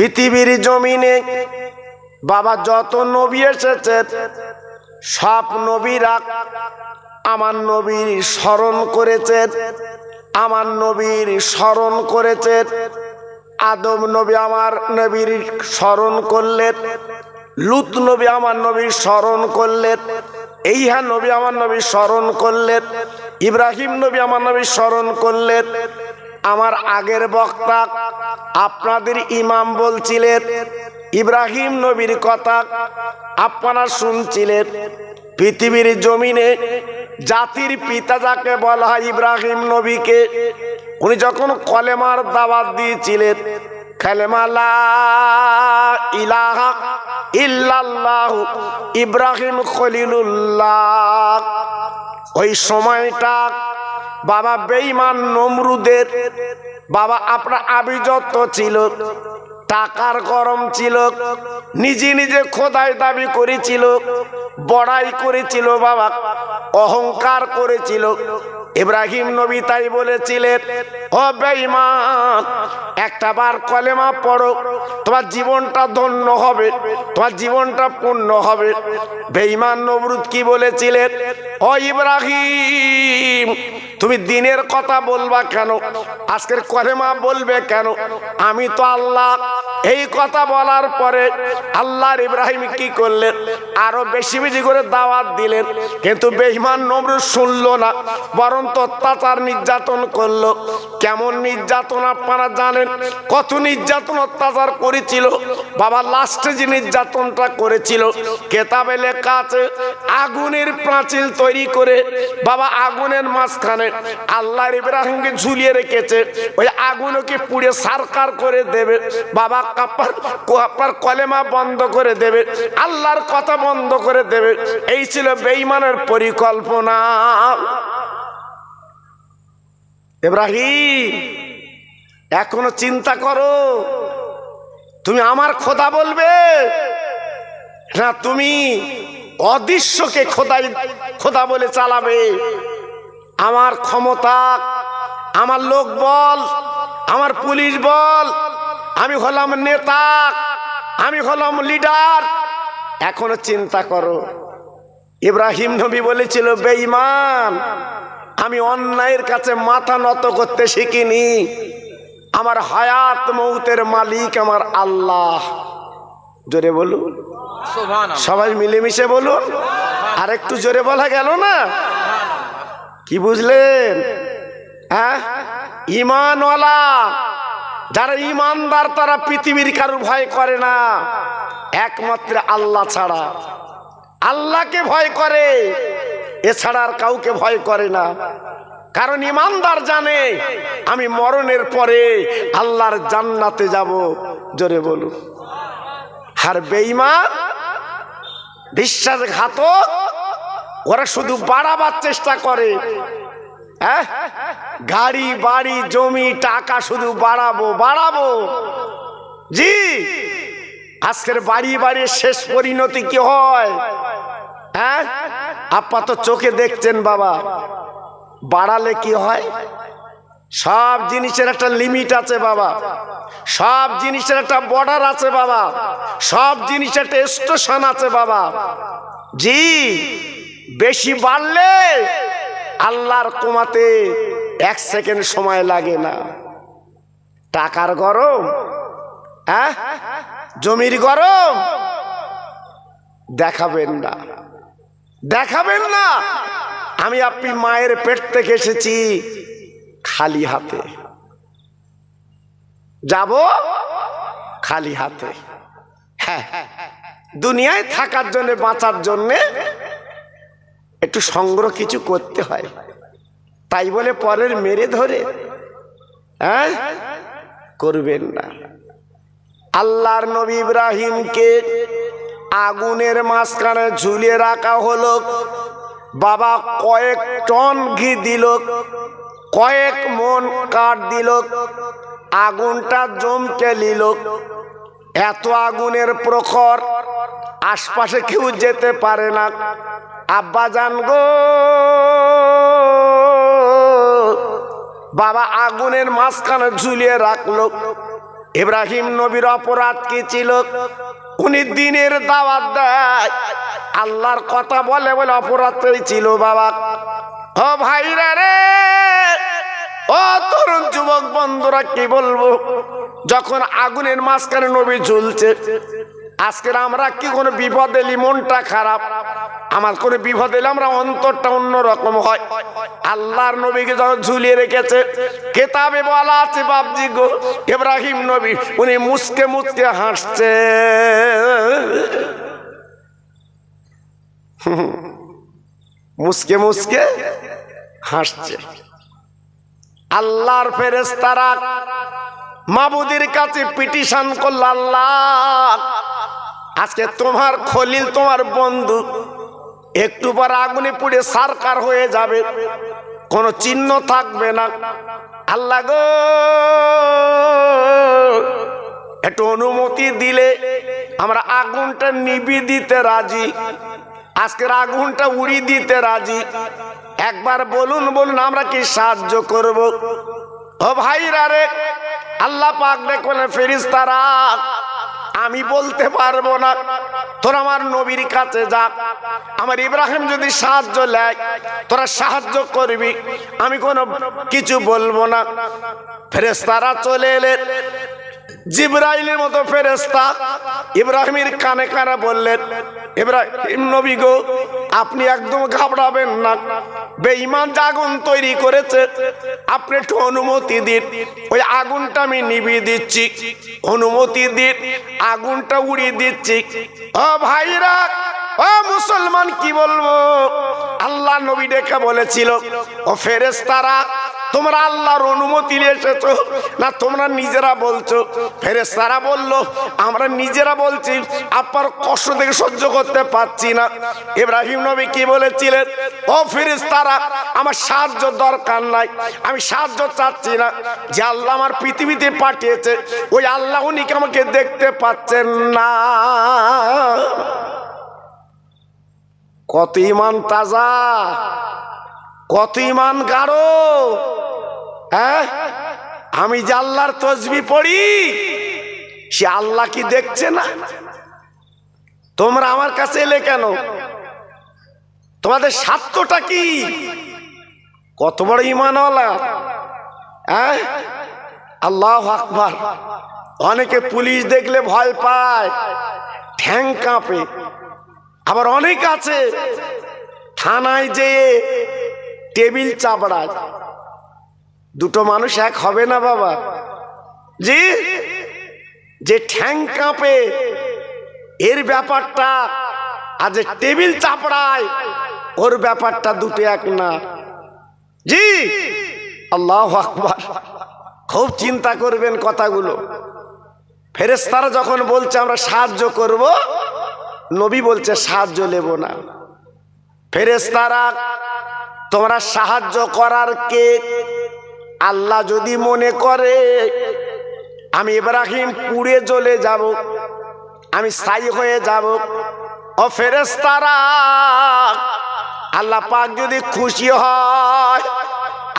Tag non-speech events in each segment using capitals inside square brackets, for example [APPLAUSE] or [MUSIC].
পৃথিবীর জমিনে বাবা যত নবী এসেছে, সব নবীরা আমার নবীর স্মরণ করেছে, আমার নবীর স্মরণ করেছে। আদম নবী আমার নবীর স্মরণ করলেন লুত নবী আমার নবীর স্মরণ করলেন এইহা নবী আমার নবী স্মরণ করলেন ইব্রাহিম নবী আমার নবী স্মরণ করলেন আমার আগের বক্তা আপনাদের ইমাম বলছিলেন, ইব্রাহিম নবীর কথা আপনারা শুনছিলেন। পৃথিবীর জমিনে জাতির পিতা যাকে বলা হয় ইব্রাহিম নবীকে, উনি যখন কলেমার দাওয়াত দিয়েছিলেন ইলাহা ইব্রাহিম খলিলুল্লাহ। ওই সময়টা বাবা বেঈমান নমরুদের, বাবা আপনার আবিজত্ব ছিল, টাকার গরম ছিল, নিজে নিজে খোদাই দাবি করেছিল, বড়াই করেছিল বাবা, অহংকার করেছিল। ইব্রাহিম নবী তাই বলেছিলেন, ও বেঈমান, একটা বার কলেমা পড়ো, তোমার জীবনটা ধন্য হবে, তোমার জীবনটা পূর্ণ হবে। বেঈমান নবরুদ কি বলেছিলেন, ও ইব্রাহিম তুমি দিনের কথা বলবা কেন? আজকের কলেমা বলবে কেন? আমি তো আল্লাহ। এই কথা বলার পরে আল্লাহর ইব্রাহিম কি করলেন? আরও বেশি বেশি করে দাওয়াত দিলেন। কিন্তু বেঈমান নমরুদ শুনলো না বরং অত্যাচার নির্যাতন করল। কেমন নির্যাতন আপনারা জানেন? কত নির্যাতন অত্যাচার করেছিল? বাবা লাস্টে যে নির্যাতনটা করেছিল, কেতাবে লেখা আছে, আগুনের পাঁচিল তৈরি করে, বাবা, আগুনের মাঝখানে আল্লাহর ইব্রাহিমকে ঝুলিয়ে রেখেছে। ওই আগুনকে পুড়ে সারকার করে দেবে। বাবা কাপ্পার কাপ্পার কলেমা বন্ধ করে দেবে। আল্লাহর কথা বন্ধ করে দেবে। এই ছিল বেঈমানের পরিকল্পনা। ইব্রাহিম, এখনও চিন্তা করো। তুমি আমার খোদা বলবে? না, তুমি অদৃশ্যকে খোদাই খোদা বলে চালাবে। আমার ক্ষমতা আমার লোক বল আমার পুলিশ বল আমি হলাম নেতা আমি হলাম লিডার। এখনও চিন্তা করো ইব্রাহিম নবী বলেছিল বেঈমান আমি অন্যায়ের কাছে মাথা নত করতে শিখিনি। আমার হায়াত মৌতের মালিক আমার আল্লাহ। জোরে বলুন। সবাই মিলেমিশে বলুন। আর একটু জোরে বলা গেল না? কি বুঝলেন? হ্যাঁ? ইমানওয়ালা, যারা ইমানদার, তারা পৃথিবীর কারু ভয় করে না। একমাত্র আল্লাহ ছাড়া। আল্লাহকে ভয় করে, এছাড়া আর কাউকে ভয় করে না। কারণ ইমানদার জানে, আমি মরণের পরে আল্লাহর জান্নাতে যাব। জোরে বলুন। আর বেঈমান, বিশ্বাসঘাতক ওরা শুধু বাড়াবার চেষ্টা করে। হ্যাঁ? গাড়ি, বাড়ি, জমি, টাকা শুধু বাড়াবো বাড়াবো। জি। আজকের বাড়ি বাড়ি শেষ পরিণতি কি হয়? হ্যাঁ? আপা তো চোখে দেখছেন বাবা। বাড়ালে কি হয়? সব জিনিসের একটা লিমিট আছে বাবা। সব জিনিসের একটা বর্ডার আছে বাবা। সব জিনিসের একটা স্টেশন আছে বাবা। জি। বেশি বাড়লে আল্লাহর কমাতে এক সেকেন্ড সময় লাগে না। টাকার গরম হ্যাঁ? জমির গরম। দেখাবেন না। দেখাবেন না। আমি আপনি মায়ের পেট থেকে এসেছি খালি হাতে। যাব খালি হাতে। হ্যাঁ দুনিয়ায় থাকার জন্য, বাঁচার জন্যে একটু সংগ্রহ কিছু করতে হয়। তাই বলে পরের মেরে ধরে হ্যাঁ? করবেন না। আল্লাহর নবী ইব্রাহিমকে আগুনের মাঝখানে ঝুলিয়ে রাখা হলো। বাবা কয়েক টন ঘি দিল, কয়েক মন কাঠ দিল, আগুনটা জমকে নিল। এত আগুনের প্রখর আশপাশে কেউ যেতে পারে না। আব্বা জান গো। বাবা আগুনের মাঝখানে ঝুলিয়ে রাখল। ইব্রাহিম নবীর অপরাধ কি ছিল? উনি দিনের দাওয়াত দেয়। আল্লাহর কথা বলে বলে অপরাধ ছিল বাবা। ও ভাইরা রে। ও তরুণ যুবক বন্ধুরা, কি বলব? যখন আগুনের মাঝখানে নবী ঝুলছে আজকের আমরা কি কোনো বিপদ এলি? মনটা খারাপ। আমার কোনো বিপদ এলে আমরা অন্তরটা অন্যরকম হয়। আল্লাহর নবীকে যখন ঝুলিয়ে রেখেছে, কেতাবে বলা আছে বাবজি গো, ইব্রাহিম নবী, উনি মুসকে মুসকে হাসছে। মুসকে মুসকে হাসছে। আল্লাহর ফেরেস্তারা মাবুদির কাছে পিটিশন করল, আল্লাহ আজকে তোমার খলিল, তোমার বন্ধু, একটু পর আগুনে পুড়ে সারকার হয়ে যাবে। কোনো চিহ্ন থাকবে না। আল্লাহ গো! একটু অনুমতি দিলে আমরা আগুনটা নিবি দিতে রাজি। আজকের আগুনটা উড়ি দিতে রাজি। একবার বলুন বলুন, আমরা কি সাহায্য করব? ও ভাইরা রে, আল্লাহ পাক দেখলেন ফেরিস্তারা আমি বলতে পারব না। তোর আমার নবীর কাছে যা। আমার ইব্রাহিম যদি সাহায্য লেয় তোরা সাহায্য করবি। আমি কোনো কিছু বলব না। ফেরেস্তারা চলে এলেন জিব্রাইলের মতো ফেরেস্তা ইব্রাহিমের কানে কানে বললেন ইব্রাহিম নবী গো, আপনি একদম ঘাবড়াবেন না। বেঈমান যে আগুন তৈরি করেছে, আপনি একটু অনুমতি দিন। ওই আগুনটা আমি নিভিয়ে দিচ্ছি। অনুমতি দিন, আগুনটা উড়িয়ে দিচ্ছি। ও ভাইরা, ও মুসলমান কি বলব? আল্লাহ নবী ডেকে বলেছিল, ও ফেরেস্তারা তোমরা আল্লাহর অনুমতি নিয়ে এসেছ? না, তোমরা নিজেরা বলছো? ফেরেস্তারা বলল, আমরা নিজেরা বলছি, আপনার কষ্ট থেকে সহ্য করতে পারছি না। ইব্রাহিম নবী কি বলেছিলেন? ও ফেরেস্তারা আমার সাহায্য দরকার নাই, আমি সাহায্য চাচ্ছি না। যে আল্লাহ আমার পৃথিবীতে পাঠিয়েছে, ওই আল্লাহ উনিকে আমাকে দেখতে পাচ্ছেন না? কত ইমান তাজা, কত ইমান গাঢ়। হ্যাঁ? আমি যে আল্লাহর তসবি পড়ি, সে আল্লাহ কি দেখছে না? তোমরা আমার কাছে এলে কেন? তোমাদের স্বার্থটা কি? কত বড় ইমানওয়ালা। হ্যাঁ? আল্লাহ আকবার। অনেকে পুলিশ দেখলে ভয় পায়, ঠ্যাং কাঁপে। আবার অনেক আছে, থানায় যেয়ে টেবিল চাপড়ায়। দুটো মানুষ এক হবে না বাবা? জি? যে ঠ্যাং কাঁপে, এর ব্যাপারটা আজ টেবিল চাপড়ায়, ওর ব্যাপারটা দুটো এক না। জি? আল্লাহ আকবার। খুব চিন্তা করবেন কথাগুলো। ফেরেস্তারা যখন বলছে, আমরা সাহায্য করব, নবী বলছে, সাহায্য নেব না। ফেরেস্তারা তোমরা সাহায্য করার কে আল্লাহ যদি মনে করে, আমি ইব্রাহিম পুড়ে জ্বলে যাব, আমি সাই হয়ে যাব, ও ফেরেস্তারা আল্লাহ পাক যদি খুশি হয়,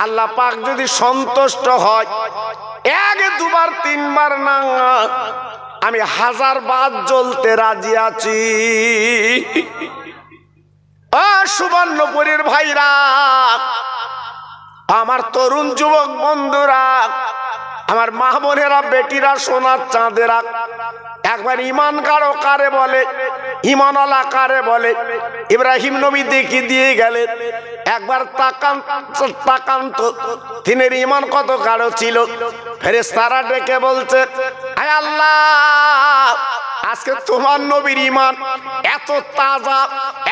আল্লাহ পাক যদি সন্তুষ্ট হয়, এক দুবার তিনবার না, আমি হাজার বার জ্বলতে রাজি আছি। ও সুবর্ণপুরীর ভাইরা আমার তরুণ যুবক বন্ধুরা, আমার মা বোনেরা, বেটিরা, সোনার চাঁদেরা, একবার ইমান কারও কারে বলে, ইমানওয়ালা কারে বলে, ইব্রাহিম নবী দেখি দিয়ে গেলেন একবার তাকান তাকান তো, তিনের ইমান কত কারও ছিল? ফেরেস তারা ডেকে বলছে, আয় আল্লাহ আজকে তোমার নবীর ইমান এত তাজা,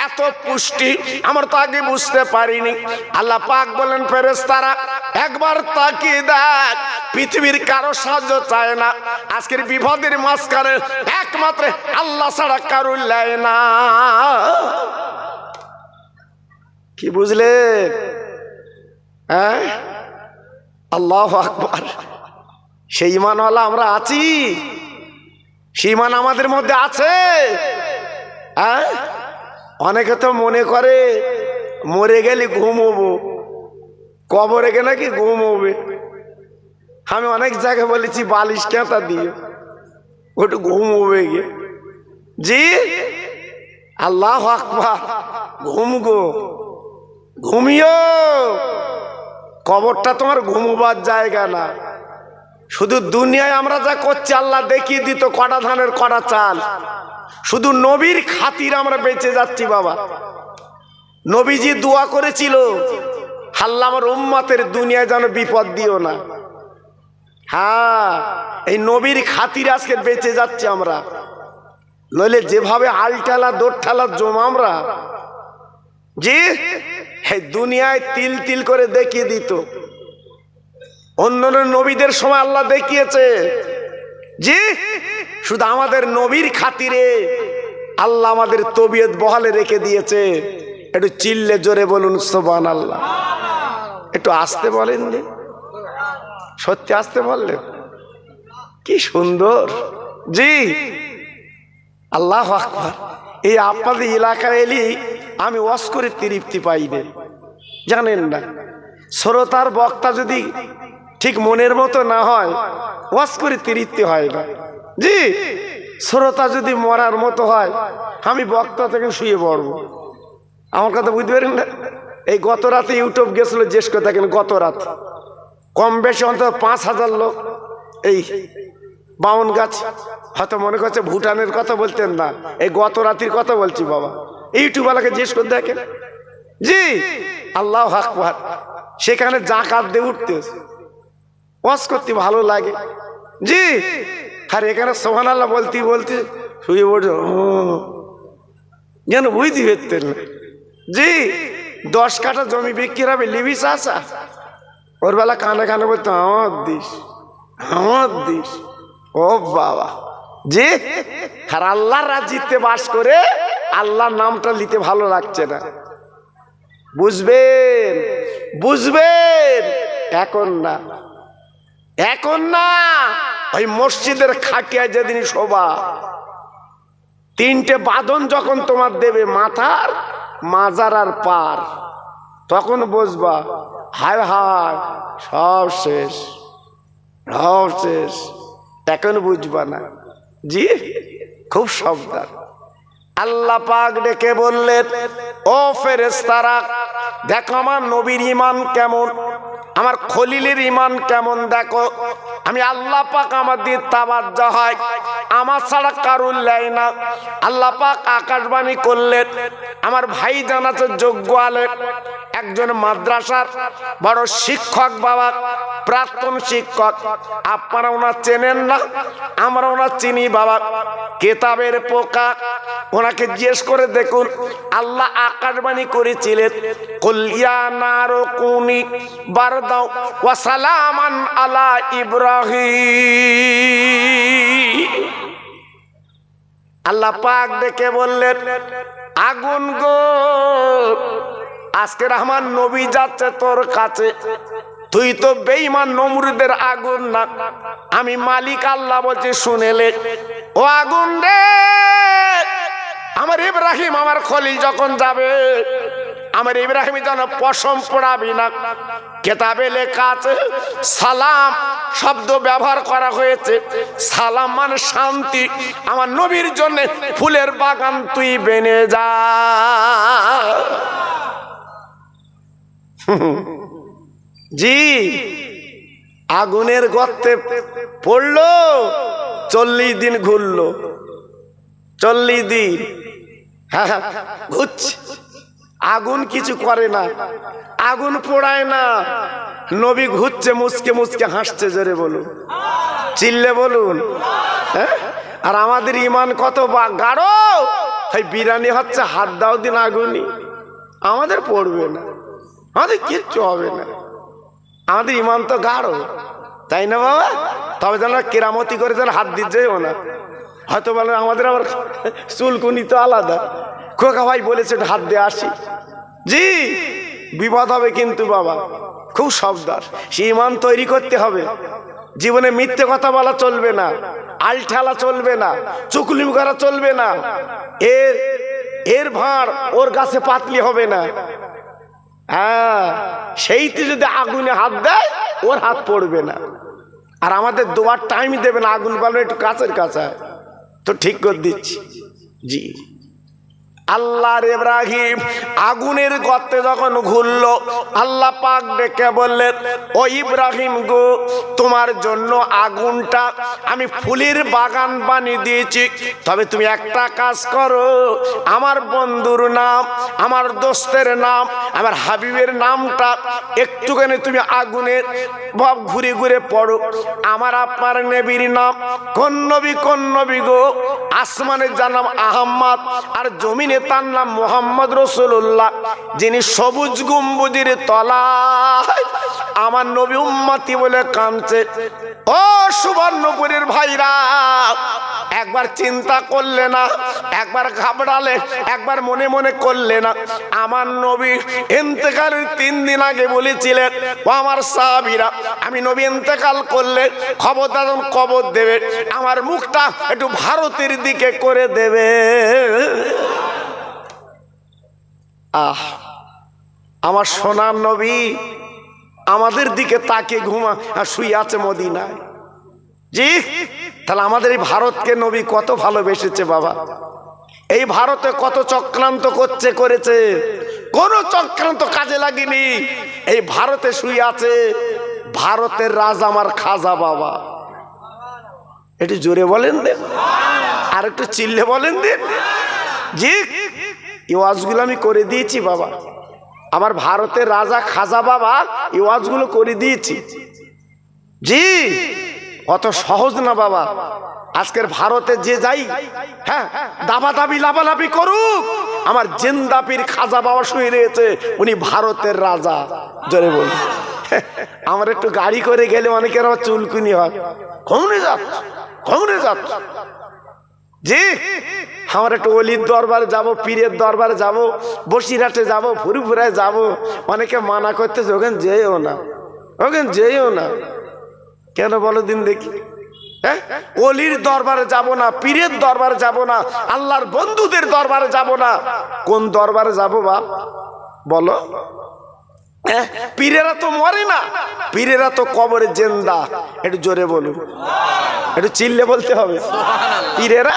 এত পুষ্টি, আমার তো আগে বুঝতে পারিনি। আল্লাহ পাক বলেন ফেরেস্তারা একবার তাকিয়ে দেখ, পৃথিবীর কারও সাহায্য চায় না। আজকের বিপদের মাঝখানে একমাত্র আল্লাহ ছাড়া কারও লেয় না। কি বুঝলে? হ্যাঁ? আল্লাহ আকবার। সেই ইমানওয়ালা আমরা আছি। সীমান আমাদের মধ্যে আছে। হ্যাঁ? অনেকে তো মনে করে, মরে গেলে ঘুমোবো কবরে গেলে নাকি ঘুমোবে আমি অনেক জায়গায় বলেছি, বালিশ কেঁতা দিও ওটু ঘুমোবে গে। জি? আল্লাহ আকবার। ঘুম গো। ঘুমিও। কবরটা তোমার ঘুমোবার জায়গা না। শুধু দুনিয়ায় আমরা যা করছি, আল্লাহ দেখিয়ে দিত কটা ধানের, কটা চাল। শুধু নবীর খাতির আমরা বেঁচে যাচ্ছি, বাবা। নবীজি দোয়া করেছিল, হাল্লা আমার উম্মাতের দুনিয়ায় যেন বিপদ দিও না। হ্যাঁ এই নবীর খাতির আজকে বেঁচে যাচ্ছি আমরা। নইলে যেভাবে আলটালা দোরঠালা জমা আমরা, জি এই দুনিয়ায় তিল তিল করে দেখিয়ে দিত। অন্য নবীদের সময় আল্লাহ দেখিয়েছে জি শুধু আমাদের নবীর খাতিরে আল্লাহ আমাদের তবিয়ত বহালে রেখে দিয়েছে। একটু চিল্লে জোরে বলুন সোবান আল্লাহ একটু আসতে বলেন নি। সত্যি আসতে বললেন? কি সুন্দর। জি। আল্লাহ আকবার। এই আপনাদের এলাকায় এলি আমি ওয়াস করে তৃপ্তি পাইবে জানেন না। শ্রোতার বক্তা যদি ঠিক মনের মতো না হয় ওয়াস করে তৃপ্তি হয় না। জি, শ্রোতা যদি মরার মতো হয়, আমি বক্তা থেকে শুয়ে পড়ব। আমার কথা বুঝতে পারেন না? এই গত রাতে ইউটিউব গেছিল জ্যেষ্ঠ দেখেন গত রাত। কম বেশি অন্তত পাঁচ হাজার লোক এই বাউন গাছ, হয়তো মনে করছে ভুটানের কথা বলতেন না, এই গত রাতির কথা বলছি বাবা। ইউটিউবওয়ালাকে জিজ্ঞেস করে দেখেন। জি, আল্লাহ আকবার। সেখানে জাকাত দিয়ে উঠতে ওয়াজ করতে ভালো লাগে। জি। আর এখানে সোহান আল্লাহ বলতে বলতে শুয়ে পড়ছে। যেন বুঝতে না। জি। দশ কাঠা জমি বিক্রি হবে, লিবি চাষা। ওর বেলা কানে কানে বলতো আমার দিস আমার দিস। ও বাবা। জি আর আল্লাহর রাজ্যিতে বাস করে, আল্লাহর নামটা নিতে ভালো লাগছে না। বুঝবেন বুঝবেন। এখন না। এখন না, ওই মসজিদের খাটিয়ায় যেদিন শোভা, তিনটে বাঁধন যখন তোমার দেবে মাথার মাজার আর পার, তখন বসবা হায় হায়, সব শেষ সব শেষ। এখন বুঝবা না। জি, খুব সাবধান। আল্লাহ পাক ডেকে বললেন, ও ফেরেস্তারা দেখো আমার নবীর ইমান কেমন? আমার খলিলের ইমান কেমন দেখো? আমি আল্লাহ পাক আমার দিয়ে তাবাজ্জা হয়। আমার ছাড়া কারুর লাই না। আল্লাহ পাক আকাশবাণী করলেন। আমার ভাই জানাতে যোগ্য আলে একজন মাদ্রাসার বড় শিক্ষক বাবা, প্রাক্তন শিক্ষক। আপনারা ওনার চেনেন না? আমরা ওনার চিনি বাবা। কেতাবের পোকা। ওনাকে জিজ্ঞেস করে দেখুন, আল্লাহ আকাশবাণী করেছিলেন কলিয়া নারো কুনি বারদাও ওয়াসালামান আলা ইব্রাহিম আল্লাহ। পাক দেখে বললেন, আগুন গো আজকের আমার নবী যাচ্ছে তোর কাছে। তুই তো বেইমান নমরুদের আগুন না। আমি মালিক আল্লাহ বলছি শুনেলে ও আগুন রে, আমার ইব্রাহিম, আমার খলিল যখন যাবে আমার ইব্রাহিম যেন পশম পড়াবি না। কেতাবে লেখা আছে সালাম শব্দ ব্যবহার করা হয়েছে। সালাম মানে শান্তি। আমার নবীর জন্য ফুলের বাগান তুই বেনে যা। জি আগুনের গর্তে পড়ল চল্লিশ দিন ঘুরলো। চল্লিশ দিন। হ্যাঁ হ্যাঁ, ঘুরছে। আগুন কিছু করে না। আগুন পোড়ায় না। নবী ঘুরছে, মুসকে মুসকে হাসছে, জোরে বলুন। চিল্লে বলুন। হ্যাঁ? আর আমাদের ইমান কত বা গাঢ়! এই বিরানি হচ্ছে, হাত দাও দিন আগুনই। আমাদের পড়বে না। আমাদের কিচ্ছু হবে না। আমাদের ইমান তো গাঢ়। তাই না বাবা? তবে যেন কেরামতি করে যেন হাত দিচ্ছেও না। হয়তো বলে আমাদের আবার চুলকুনি তো আলাদা। খোকা ভাই বলেছে একটু হাত দিয়ে আসি। জি, বিপদ হবে কিন্তু বাবা, খুব সাবধান। সে ইমান তৈরি করতে হবে। জীবনে মিথ্যে কথা বলা চলবে না, আলঠালা চলবে না চুকলিম করা চলবে না। এর এর ভাঁড় ওর গাছে পাতলি হবে না। হ্যাঁ সেইতে যদি আগুনে হাত দেয়, ওর হাত পড়বে না। আর আমাদের দোয়ার টাইম দেবে না আগুন বালো একটু কাছের কাছে তো ঠিক করে দিচ্ছি। জি। আল্লাহর ইব্রাহিম আগুনের গর্তে যখন ঘুরল, আল্লাহ পাক ডেকে বললেন, ও ইব্রাহিম গো, তোমার জন্য আগুনটা আমি ফুলের বাগান বানিয়ে দিয়েছি। তবে তুমি একটা কাজ করো, আমার বন্ধুর নাম, আমার দোস্তের নাম, আমার হাবিবের নামটা একটুখানি তুমি আগুনের ভাব ঘুরে ঘুরে পড়ো। আমার আপনার নেবির নাম, কোন নবী কোন নবী গো? আসমানের যার নাম আহম্মদ, আর জমিনে তার নাম মোহাম্মদ রসুল্লাহ যিনি সবুজ গম্বুজের তলায় আমার নবী উম্মাতি বলে কাঁদছে। ও সুবর্ণপুরের ভাইরা, একবার চিন্তা করলে না, একবার ঘাবড়ালে, একবার মনে মনে করলে না, আমার নবী ইন্তেকালের তিন দিন আগে বলেছিলেন, ও আমার সাহাবিরা, আমি নবী ইন্তেকাল করলে খবরদার কবর দেবে, আমার মুখটা একটু ভারতের দিকে করে দেবে। আহ, আমার সোনার নবী আমাদের দিকে তাকে ঘুমা আর শুয়ে আছে মদিনায়। জি, তাহলে আমাদের এই ভারতকে নবী কত ভালোবেসেছে বাবা? এই ভারতে কত চক্রান্ত করছে, করেছে? কোন চক্রান্ত কাজে লাগেনি। এই ভারতে শুয়ে আছে ভারতের রাজ আমার খাজা বাবা। একটু জোরে বলেন দেন। আর একটু চিল্লে বলেন দেন। জি এই ওয়াজগুলো আমি করে দিয়েছি, বাবা। আমার ভারতের রাজা খাজা বাবা এই ওয়াজগুলো করে দিয়েছি। জি, অত সহজ না, বাবা। আজকের ভারতে যে যাই হ্যাঁ দাবা দাবি লাভালাভি করুক, আমার জেন্দাপির খাজা বাবা শুয়ে রয়েছে, উনি ভারতের রাজা। জোরে বল [LAUGHS] আমার একটু গাড়ি করে গেলে অনেকের আবার চুলকুনি হয়। কমনে যাচ্ছে? কমনে যাচ্ছে? জি, আমার একটু অলির দরবারে যাব, পীরের দরবারে যাব, বসিরহাটে যাব ফুরুফুরায় যাব। অনেকে মানা করতেছে, ওখানে যেও না, ওখানে যেও না। কেন বলো দিন দেখি? হ্যাঁ? অলির দরবারে যাব না, পীরের দরবারে যাব না, আল্লাহর বন্ধুদের দরবারে যাব না। কোন দরবারে যাব বা? বলো। পীরেরা তো মরে না। পীরেরা তো কবরে জেন্দা। একটু জোরে বলুন। একটু চিল্লে বলতে হবে। পীরেরা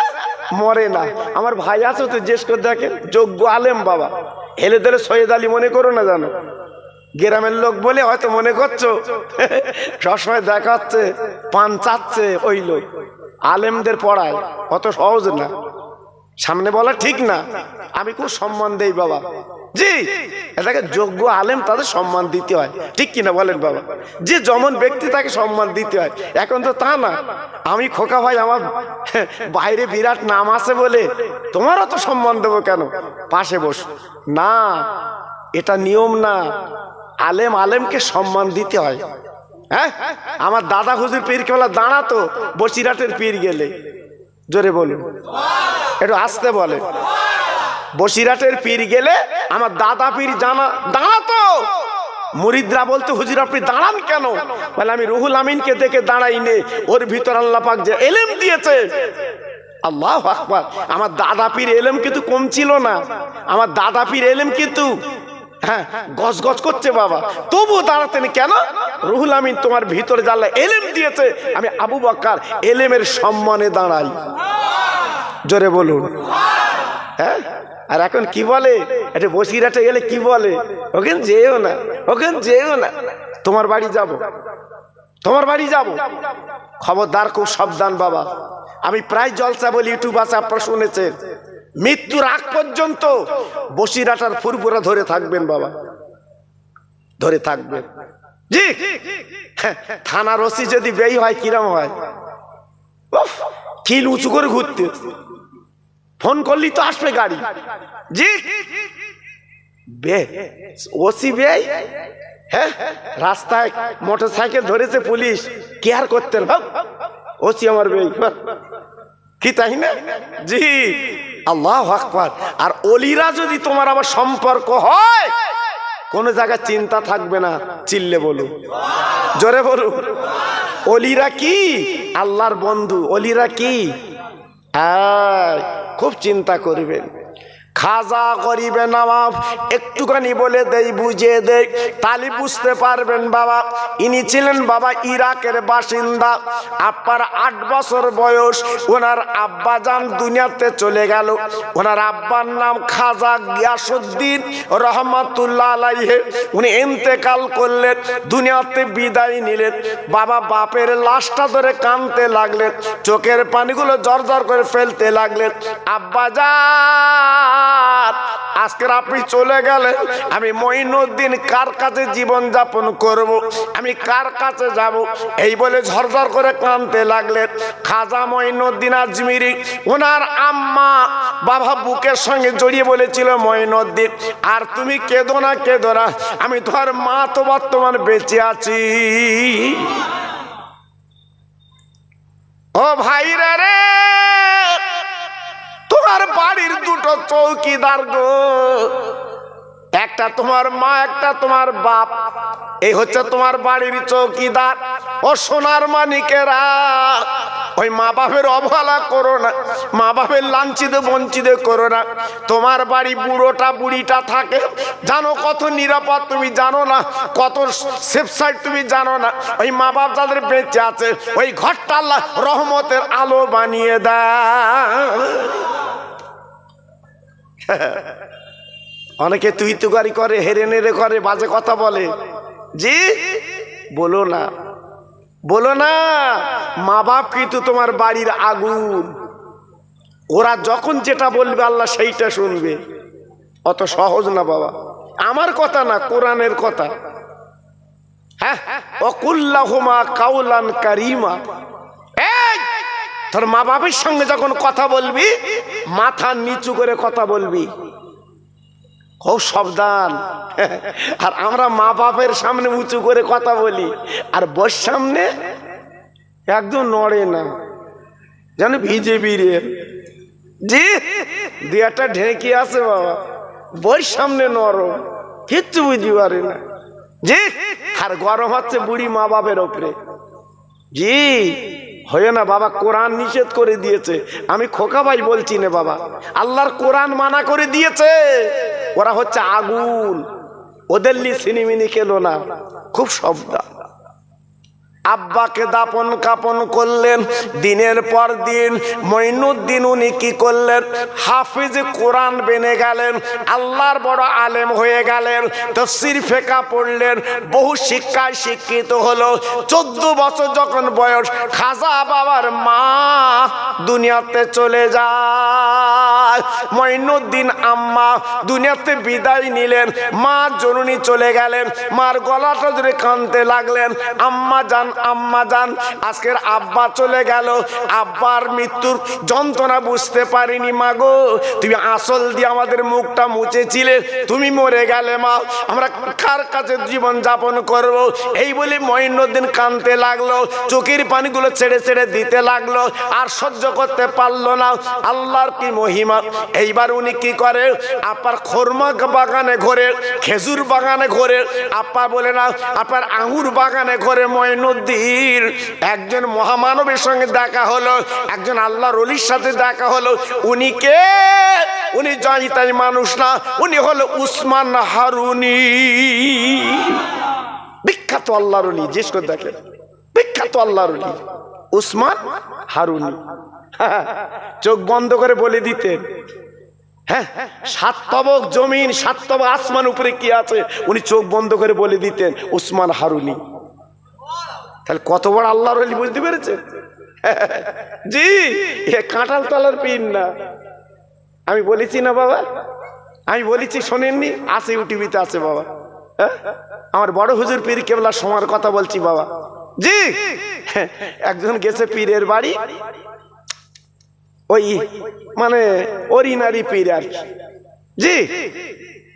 মরে না। আমার ভাই আছে তো, জিজ্ঞেস করে দেখেন। যোগ্য আলেম বাবা। হেলে দিলে সৈয়দ আলী মনে করো না জানো? গ্রামের লোক বলে হয়তো মনে করছ। সবসময় দেখাচ্ছে, পান চাচ্ছে ওই লোক। আলেমদের পড়ায় অত সহজ না। সামনে বলা ঠিক না। আমি খুব সম্মান দেই বাবা। জি। এটাকে যোগ্য আলেম তাদের সম্মান দিতে হয়। ঠিক কিনা বলেন বাবা? যে যেমন ব্যক্তি তাকে সম্মান দিতে হয়। এখন তো তা না। আমি খোকা ভাই, আমার বাইরে বিরাট নাম আছে বলে তোমারও তো সম্মান দেবো কেন? পাশে বস। না, এটা নিয়ম না। আলেম আলেমকে সম্মান দিতে হয়। হ্যাঁ? আমার দাদা হুজুর পীর কেবলা দাঁড়াতো বসিরাটের পীর গেলে। জোরে বলুন। একটু আসতে বলে বসিরাটের পীর গেলে আমার দাদা পীর জানা দাঁড়াতো। মুরিদরা বলতে, হুজুর, আপনি দাঁড়ান কেন? বলে, আমি রুহুল আমিনকে দেখে দাঁড়াই নে ওর ভিতর আল্লাহ পাক যে এলেম দিয়েছে। আল্লাহ আকবার। আমার দাদা পীর এলেম কিন্তু কম ছিল না। আমার দাদা পীর এলেম কিন্তু হ্যাঁ গজ গজ করছে বাবা। তবু দাঁড়াতেন কেন? রুহুল আমিন তোমার ভিতরে জানলা এলেম দিয়েছে, আমি আবু বক্কার এলেমের সম্মানে দাঁড়াই। জোরে বলুন। হ্যাঁ? আর এখন কি বলে? এটা বসিরাটে গেলে কি বলে? ওখানে যেও না, ওখানে যেও না। তোমার বাড়ি যাব। তোমার বাড়ি যাব। খবরদার খুব সাবধান বাবা। আমি প্রায় জলসা বলি, ইউটিউব আছে, আপনারা শুনেছেন। মৃত্যুর আগ পর্যন্ত বসিরাটার ফুরফুরা ধরে থাকবেন বাবা। ধরে থাকবেন। জি। থানার ওসি যদি বেই হয়, কিরম হয়? কিল উঁচু করে ঘুরতে। ফোন করলি তো আসবে গাড়ি। জি। বে ওসি বে হ্যাঁ রাস্তায় মোটর সাইকেল ধরেছে পুলিশ কেয়ার করতে ওসি আমার বে কি তাই না? জি আল্লাহ আকবার। আর অলিরা যদি তোমার আবার সম্পর্ক হয় কোন জায়গায় চিন্তা থাকবে না চিল্লে বলুন। জোরে বলুন। অলিরা কি? আল্লাহর বন্ধু অলিরা কি? আয়, খুব চিন্তা করবেন। খাজা গরিবে নবাব একটুখানি বলে দেই, বুঝিয়ে দেই। তালি বুঝতে পারবেন বাবা, ইনি ছিলেন বাবা ইরাকের বাসিন্দা। আব্বার আট বছর বয়স, ওনার আব্বা যান দুনিয়াতে চলে গেল। ওনার আব্বার নাম খাজা গিয়াসুদ্দিন রহমাতুল্লাহ আলাইহে। উনি ইন্তেকাল করলেন, দুনিয়াতে বিদায় নিলেন। বাবা বাপের লাশটা ধরে কানতে লাগলেন, চোখের পানিগুলো জর জর করে ফেলতে লাগলেন। আব্বা যান আজকের আপনি চলে গেলেন, আমি মঈনুদ্দিন কার কাছে জীবন যাপন করব। আমি কার কাছে যাব? এই বলে ঝরঝর করে কানতে লাগলেন। খাজা মঈনুদ্দিন আজমিরি, ওনার আম্মা বাবা বুকের সঙ্গে জড়িয়ে বলেছিল, মঈনুদ্দিন, আর তুমি কেঁদো না কেঁদো না। আমি তোমার মা তো বর্তমান বেঁচে আছি। ও ভাইরা রে! তোমার বাড়ির দুটো চৌকিদার গো। একটা তোমার মা, একটা তোমার বাপ। এই হচ্ছে তোমার বাড়ির চৌকিদার। ও সোনার মানিকেরা, ওই মা বাপের অবহেলা করো না। মা বাপের লাঞ্ছিত, বঞ্চিত করো না। তোমার বাড়ি বুড়োটা, বুড়িটা থাকে। জানো কত নিরাপদ তুমি, জানো না। কত সেফ সাইড তুমি, জানো না। ওই মা বাপ যাদের বেঁচে আছে, ওই ঘরটা রহমতের আলো বানিয়ে দেয়। অনেকে তুই তুকারি করে, হেরে নেড়ে করে, বাজে কথা বলে। জি? বলো না। বলো না। মা বাপ কিন্তু তোমার বাড়ির আগুন। ওরা যখন যেটা বলবে, আল্লাহ সেইটা শুনবে। অত সহজ না বাবা। আমার কথা না, কোরআনের কথা। হ্যাঁ? অকুল্লাহুমা কাউলান কারিমা। তোর মা বাপের সঙ্গে যখন কথা বলবি, মাথা নিচু করে কথা বলবি। খুব সাবধান। আর আমরা মা বাপের সামনে উঁচু করে কথা বলি, আর বস সামনে একদম নড়ে না। জানো ভিজে বিরে জি, দু একটা ঢেঁকি আছে বাবা। বই সামনে নরম কিচ্ছু বুঝি পারে না। জি, আর গরম হচ্ছে বুড়ি মা বাপের ওপরে। জি হয়ে না বাবা, কোরআন নিষেধ করে দিয়েছে। আমি খোকা ভাই বলছি না বাবা। আল্লাহর কোরআন মানা করে দিয়েছে। ওরা হচ্ছে আগুন। ওদের লি সিনিমিনি খেলো না। খুব শব্দ আব্বাকে দাপন কাপন করলেন। দিনের পর দিন মঈনুদ্দিন উনি কি করলেন? হাফিজ কোরআন বেনে গেলেন, আল্লাহর বড় আলেম হয়ে গেলেন, তফসির ফেকা পড়লেন, বহু শিক্ষায় শিক্ষিত হলো। চোদ্দ বছর যখন বয়স, খাজা বাবার মা দুনিয়াতে চলে যায়। মঈনুদ্দিন আম্মা দুনিয়াতে বিদায় নিলেন, মা জননী চলে গেলেন, মার গলাটা ধরে কানতে লাগলেন, আম্মা যান আম্মা যান, আজকের আব্বা চলে গেল, আব্বার মৃত্যুর যন্ত্রণা বুঝতে পারিনি, মা গো, তুমি আসল দিয়ে আমাদের মুখটা মুছেছিলে, তুমি মরে গেলে, মা, আমরা কার কাছে জীবন যাপন করব? এই বলে মহিনুদ্দিন কানতে লাগল, চোখের পানিগুলো ছেড়ে ছেড়ে দিতে লাগল, আর সহ্য করতে পারল না, আল্লাহর কি মহিমা এইবার উনি কি করে? আপার খরমা বাগানে ঘরে, খেজুর বাগানে ঘরে, আপা বলে না, আপার আঙুর বাগানে ঘরে ময়নুদ্দিন একজন মহামানবের সঙ্গে দেখা হলো, একজন আল্লাহর অলির সাথে দেখা হলো। উনি কে? উনি জয় তাই মানুষ না, উনি হলো উসমান হারুনি। বিখ্যাত আল্লাহর অলি, জিজ্ঞেস করে দেখেন। বিখ্যাত আল্লাহর অলি, উসমান হারুনি। চোখ বন্ধ করে বলে দিতেন হ্যাঁ সাত তবক জমিন সাততবক আসমান উপরে কি আছে? উনি চোখ বন্ধ করে বলে দিতেন, উসমান হারুনি। তাহলে কত বড় আল্লাহর অলি বুঝতে পেরেছে [LAUGHS] জি, এ কাঁঠাল তলার পিন না। আমি বলেছি না বাবা। আমি বলেছি, শোনেননি? আছে ইউটিভিতে আছে বাবা। হ্যাঁ? আমার বড় হুজুর পীর কেবলা সময়ের কথা বলছি বাবা। জি, একজন গেছে পীরের বাড়ি। ওই মানে অরিনারি পীর আর কি। জি,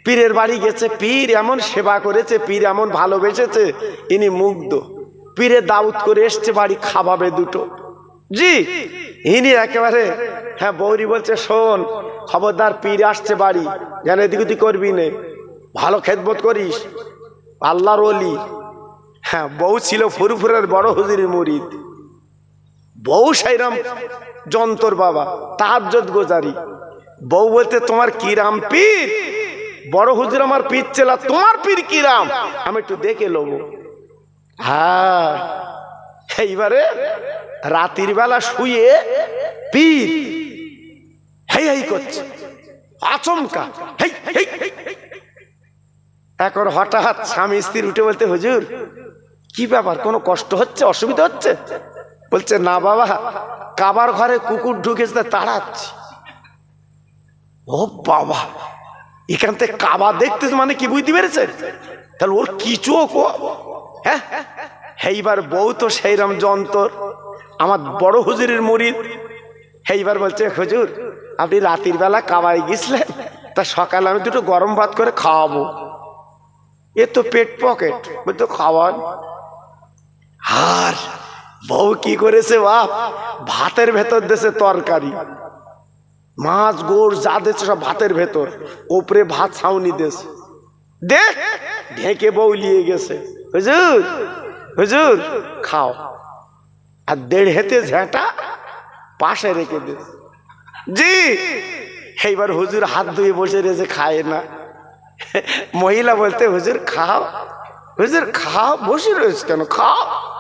পীরের বাড়ি গেছে, পীর এমন সেবা করেছে, পীর এমন ভালোবেসেছে, ইনি মুগ্ধ। পীরে দাউদ করে এসছে বাড়ি, খাবাবে দুটো। জি, ইনি একেবারে হ্যাঁ বৌরি বলছে, শোন, খবরদার পীর আসছে বাড়ি, যেন এদিক ওদিক করবি নে। ভালো খেদবোধ করিস। আল্লাহর অলি হ্যাঁ বউ ছিল ফুরফুরের বড় হুজুরের মুরিদ। বউ সাইরাম, যন্তর বাবা তাহাজ্জত গোজারি। বউ বলতে, তোমার কিরাম পীর? বড় হুজুর আমার পীর চেলা, তোমার পীর কিরাম আমি একটু দেখে লব। হ্যাঁ এইবারে রাতের বেলা শুয়ে পীর, হেই হেই করছে। আচমকা, হেই হেই। এখন হঠাৎ স্বামী স্ত্রী উঠে বলতে, হুজুর, কি ব্যাপার? কোনো কষ্ট হচ্ছে? অসুবিধা হচ্ছে? বলছে, না বাবা, কাবার ঘরে কুকুর ঢুকেছে তাড়াচ্ছি। ও বাবা, এখান থেকে কাবা দেখতেছে মানে কি বুঝতে পেরেছে? তাহলে ওর কিছু হ্যাঁ? এইবার বউ তো সেইরম যন্তর, আমার বড় হুজুরের মরিদ হেইবার বলছে, হুজুর, আপনি রাতের বেলা কাবায় গেছিলেন, তা সকালে আমি দুটো গরম ভাত করে খাওয়াবো। এ তো পেট পকেট বলতো খাওয়ান। আর বউ কি করেছে বাপ? ভাতের ভেতর দেশে তরকারি। মাছ গোড় যা দেশে সব ভাতের ভেতর। ওপরে ভাত ছাউনি দেশ দেখ ঢেকে বউ নিয়ে গেছে। হুজুর হুজুর, খাও। আর দেড় হেতে ঝেঁটা পাশে রেখে দে। জি, এইবার হুজুর হাত ধুয়ে বসে রয়েছে, খায় না। মহিলা বলতে, হুজুর, খাও। হুজুর, খাও। বসে রয়েছে কেন? খাও।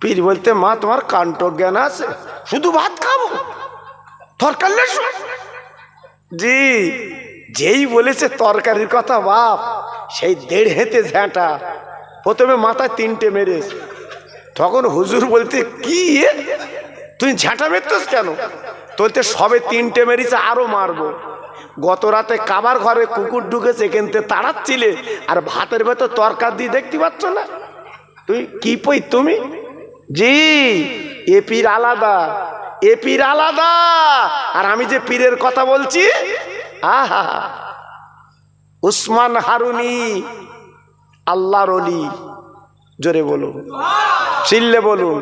পীর বলতে, মা, তোমার কাণ্ড জ্ঞান আছে, শুধু ভাত খাব? তরকারি জি, যেই বলেছে তরকারির কথা, বাপ, সেই দেড় হেতে ঝ্যাঁটা প্রথমে মাথায় তিনটে মেরেছে। তখন হুজুর বলতে, কি তুই ঝ্যাঁটা মেরতস কেন? তোলতে সবে তিনটে মেরেছে, আরও মারবো। গত রাতে কাবার ঘরে কুকুর ঢুকেছে থেকে তাড়াচ্ছিলে, আর ভাতের ভেতর তরকার দিয়ে দেখতে পাচ্ছ না? তুই কি পই তুমি? জি, এ পীর আলাদা, এ পীর আলাদা। আর আমি যে পীরের কথা বলছি, আহা, উসমান হারুনি, আল্লাহর অলি জোরে বলুন, চিল্লে বলুন।